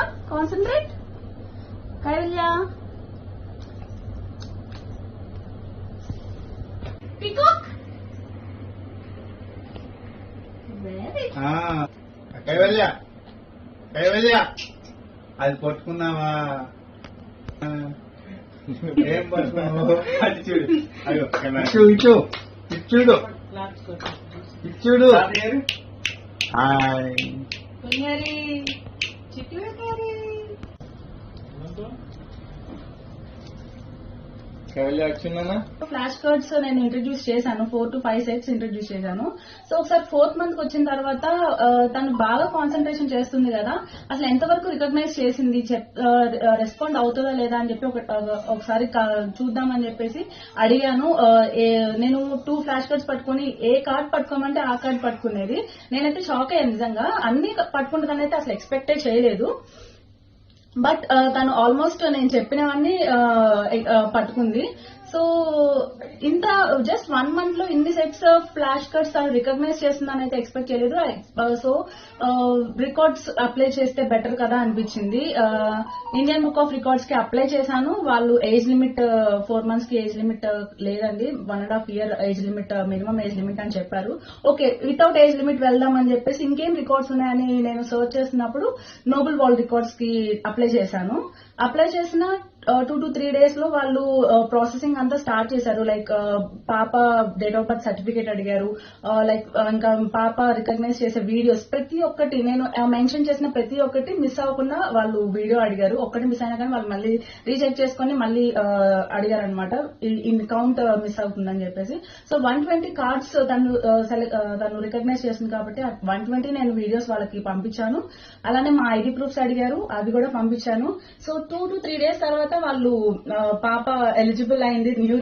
on, concentrate. Kaivalya. Peacock. Kaivalya Kaivalya అది పట్టుకున్నావా ఏం పట్టుకున్నావు? అది చూడు. ఇచ్చు ఇచ్చు ఇచ్చుడు ఇచ్చుడు hi. Chicle Daddy. Flash cards నేను ఇంట్రడ్యూస్ చేశాను. Four to five sets introduce చేశాను. సో ఒకసారి ఫోర్త్ మంత్ వచ్చిన తర్వాత తను బాగా కాన్సన్ట్రేషన్ చేస్తుంది కదా. అసలు ఎంతవరకు రికగ్నైజ్ చేసింది? రెస్పాండ్ అవుతుందా లేదా అని చెప్పి ఒకసారి చూద్దామని చెప్పేసి అడిగాను. నేను టూ ఫ్లాష్ కార్డ్స్ పట్టుకొని ఏ కార్డ్ పట్టుకోమంటే ఆ కార్డ్ పట్టుకునేది. నేనైతే షాక్ అయ్యాను నిజంగా. అన్ని పట్టుకుంటుందని అయితే అసలు ఎక్స్పెక్టే చేయలేదు. బట్ తను ఆల్మోస్ట్ నేను చెప్పినవన్నీ ఆ, పట్టుకుంది. సో ఇంత జస్ట్ వన్ మంత్లో ఇన్ని సెట్స్ ఫ్లాష్ కార్డ్స్ రికగ్నైజ్ చేస్తుందని అయితే ఎక్స్పెక్ట్ చేయలేదు. సో రికార్డ్స్ అప్లై చేస్తే బెటర్ కదా అనిపించింది. ఇండియన్ బుక్ ఆఫ్ రికార్డ్స్కి అప్లై చేశాను. వాళ్ళు ఏజ్ లిమిట్ ఫోర్ మంత్స్కి ఏజ్ లిమిట్ uh, లేదండి. One and half year age limit minimum age limit అని చెప్పారు. ఓకే వితౌట్ ఏజ్ లిమిట్ వెళ్దాం అని చెప్పేసి ఇంకేం రికార్డ్స్ ఉన్నాయని నేను సర్చ్ చేసినప్పుడు నోబెల్ వరల్డ్ రికార్డ్స్కి అప్లై చేశాను. అప్లై చేసిన టూ టు త్రీ డేస్లో వాళ్ళు uh, ప్రాసెసింగ్ అంతా స్టార్ట్ చేశారు. లైక్ uh, పాప డేట్ ఆఫ్ బర్త్ సర్టిఫికేట్ అడిగారు. Uh, లైక్ ఇంకా పాప రికగ్నైజ్ చేసే వీడియోస్ ప్రతి ఒక్కటి నేను మెన్షన్ చేసిన ప్రతి ఒక్కటి మిస్ అవ్వకుండా వాళ్ళు వీడియో అడిగారు. ఒక్కటి మిస్ అయినా కానీ వాళ్ళు మళ్ళీ రీచెక్ చేసుకొని మళ్ళీ అడిగారు అనమాట ఇన్ కౌంట్ మిస్ అవుతుందని చెప్పేసి. సో వన్ ట్వంటీ కార్డ్స్ తను తను రికగ్నైజ్ చేసింది కాబట్టి వన్ ట్వంటీ నేను వీడియోస్ వాళ్ళకి పంపించాను. అలానే మా ఐడి ప్రూఫ్స్ అడిగారు. అవి కూడా పంపించాను. So two to three days తర్వాత వాళ్ళు పాప ఎలిజిబుల్ అయింది న్యూ